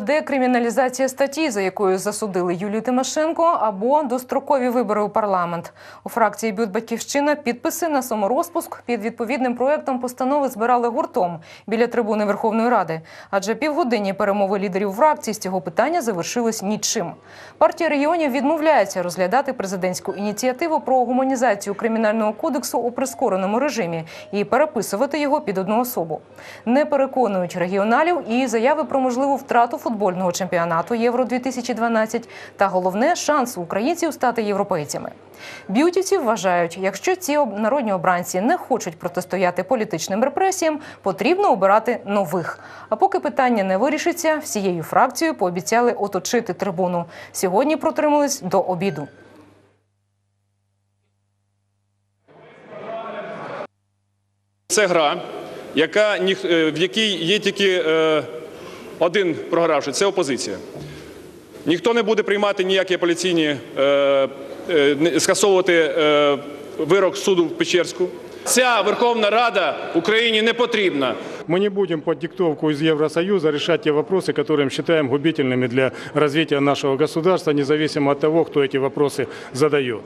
декриміналізація статті, за якою засудили Юлію Тимошенко, або дострокові вибори у парламент. У фракції Бют Батьківщина підписи на саморозпуск під відповідним проектом постанови збирали гуртом біля трибуни Верховної Ради. Адже півгодинні перемови лідерів фракцій з цього питання завершились нічим. Партія регіонів відмовляється розглядати президентську ініціативу про гуманізацію кримінального кодексу у прискореному режимі і переписувати його під одну особу. Не переконують регіоналів і заяви про можливу втрату футбольного чемпіонату Євро 2012 та головне шанс українців стати європейцями. Б'ютівці вважають, якщо ці народні обранці не хочуть протистояти політичним репресіям, потрібно обирати нових. А поки питання не вирішиться, всією фракцією пообіцяли оточити трибуну. Сьогодні протримались до обіду. Це гра, яка, е, в якій є тільки е, один програвший це опозиція. Ніхто не буде приймати ніякі апеляційні, е, е, не- скасовувати е, вирок суду в Печерську. Ця Верховна Рада Україні не потрібна. Мы не будем под диктовку из Евросоюза решать те вопросы, которые мы считаем губительными для развития нашего государства, независимо от того, кто эти вопросы задает.